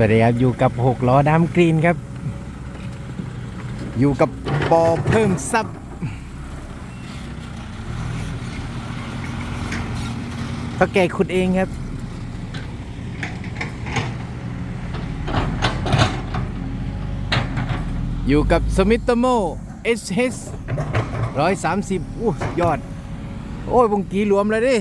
วัสดีครับ อยู่กับหกล้อดำกรีนครับ อยู่กับปอเพิ่มซับเท่าแก่ขุดเองครับอยู่กับสมิ t โม HS ร้อยสามสิบอู้ยอด โอ้ยบงกีรวมเลยดิ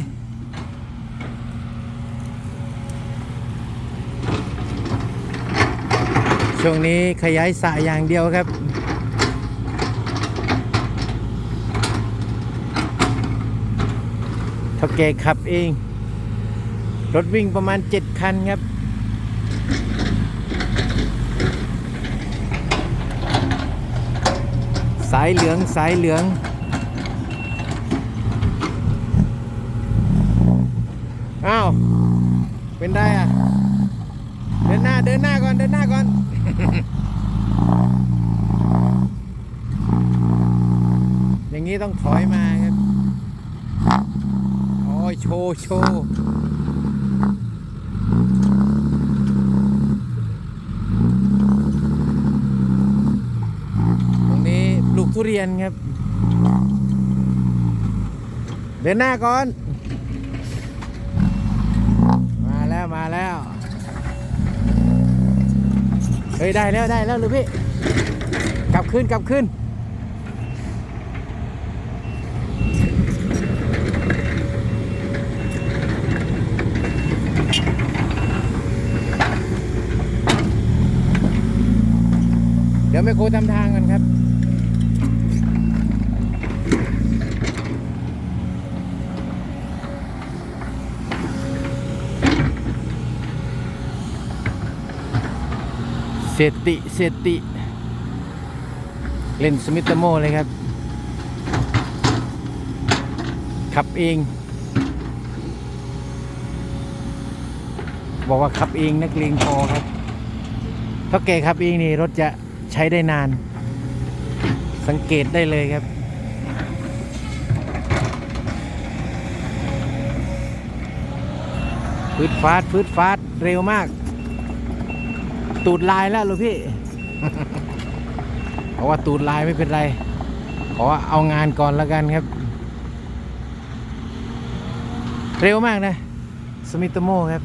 ช่วงนี้ขยายสระอย่างเดียวครับท่าแกขับเอง รถวิ่งประมาณ 7 คันครับสายเหลืองสายเหลือง อ้าว เป็นได้อะ เดินหน้าเดินหน้าก่อน เดินหน้าก่อน อย่างนี้ต้องถอยมาครับ โอ้ยโชว์โชว์ตรงนี้ปลูกทุเรียนครับ เดินหน้าก่อน มาแล้วมาแล้ว เฮ้ยได้แล้วได้แล้วเลยพี่ กลับขึ้นกลับขึ้นเดี๋ยวแม่โครูทำทางกันครับ เสยติเสยติ เล่นสมิตโมเลยครับ ขับเอง บอกว่าขับเองนักเลงพอครับถ้าแกขับเองนี่รถจะใช้ได้นาน สังเกตได้เลยครับฟืดฟาดฟืดฟาดเร็วมาก ตูดลายแล้วลูกพี่เพราะว่าตูดลายไม่เป็นไร ขอเอางานก่อนแล้วกันครับ เร็วมากนะ สมิตโมครับ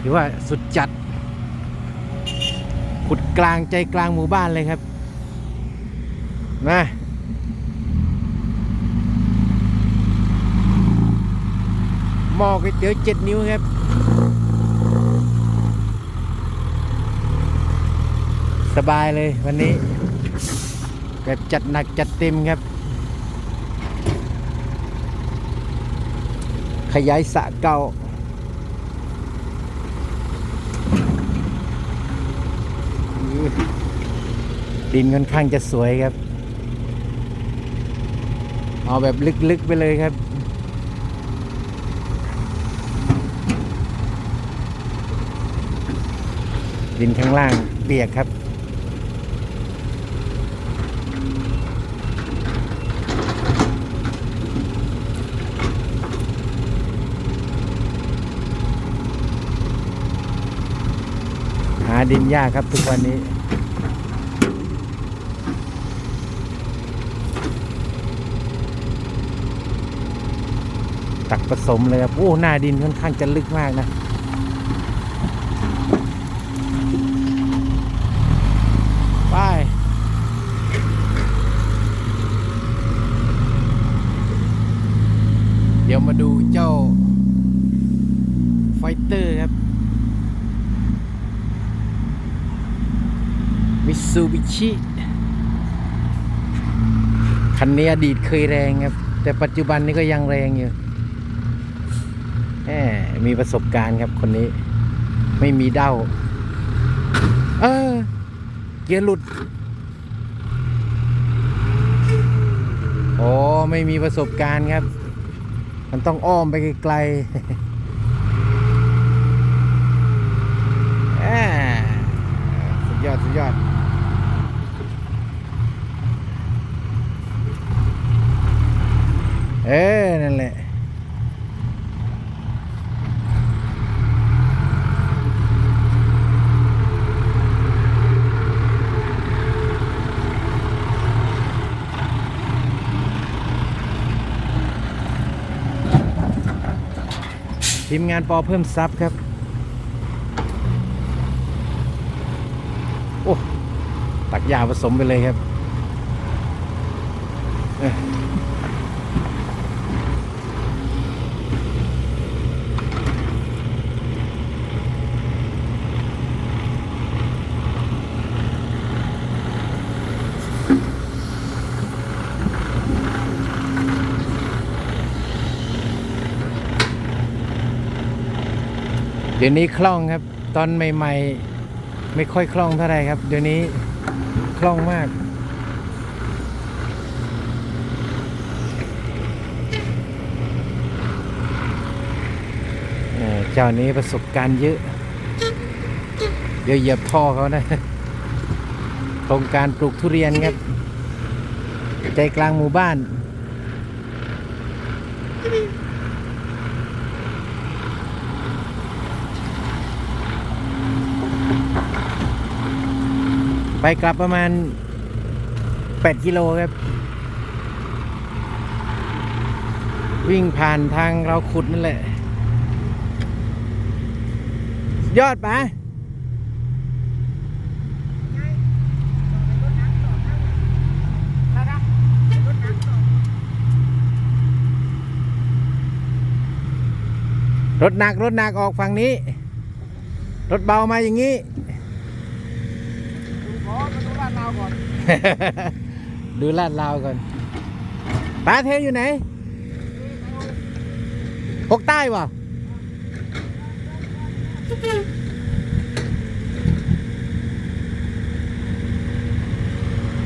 ถือว่าสุดจัด ขุดกลางใจกลางหมู่บ้านเลยครับมาหม้อก๋วยเตี๋ยวเจ็ดนิ้วครับ สบายเลยวันนี้ แบบจัดหนักจัดเต็มครับ ขยายสะเก่าดินค่อนข้างจะสวยครับ เอาแบบลึกๆไปเลยครับดินข้างล่างเปียกครับ ดินยากครับทุกวันนี้ ตักผสมเลยครับ โอ้หน้าดินค่อนข้างจะลึกมากนะไปเดี๋ยวมาดูเจ้าไฟเตอร์ครับ มิต ซูบิชิคันนี้อดีตเคยแรงครับ แต่ปัจจุบันนี้ก็ยังแรงอยู่แหมมีประสบการณ์ครับคนนี้ ไม่มีเด้า เออ เกียร์หลุดโอ้ไม่มีประสบการณ์ครับ มันต้องอ้อมไปไกลๆแหมสุดยอด สุดยอด เออ นั่นแหละทีมงานปอเพิ่มซับครับ โอ้ ตักยาผสมไปเลยครับ เดี๋ยวนี้คล่องครับ ตอนใหม่ ๆ ไม่ค่อยคล่องเท่าไหร่ครับ เดี๋ยวนี้คล่องมากเอ่อเจ้านี้ประสบการณ์เยอะ เดี๋ยวเหยียบท่อเขานะโครงการปลูกทุเรียนครับ ใจกลางหมู่บ้าน ไปกลับประมาณ 8 กิโลครับ วิ่งผ่านทางเราขุดนั่นแหละ ยอดปะรถหนัก รถหนักออกฝั่งนี้ รถเบามาอย่างนี้ ขอมาดูร้านเรา ก่อนดูลาดลาวก่อนปลาเทอยู่ไหนพกใต้วะ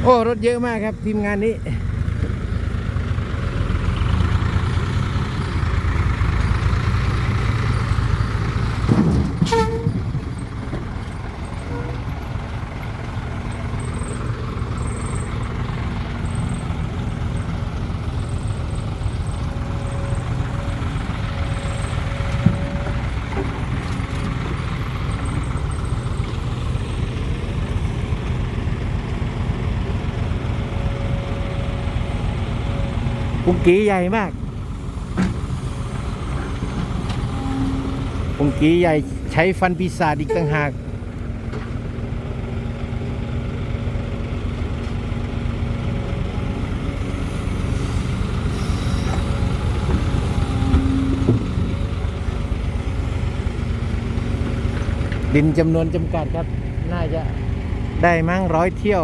โอ้ รถเยอะมากครับ ทีมงานนี้ ปุงกีใหญ่มากปุงกีใหญ่ใช้ฟันปีศาจอีกต่างหากดินจำนวนจำกัดครับ น่าจะได้มั้งร้อยเที่ยว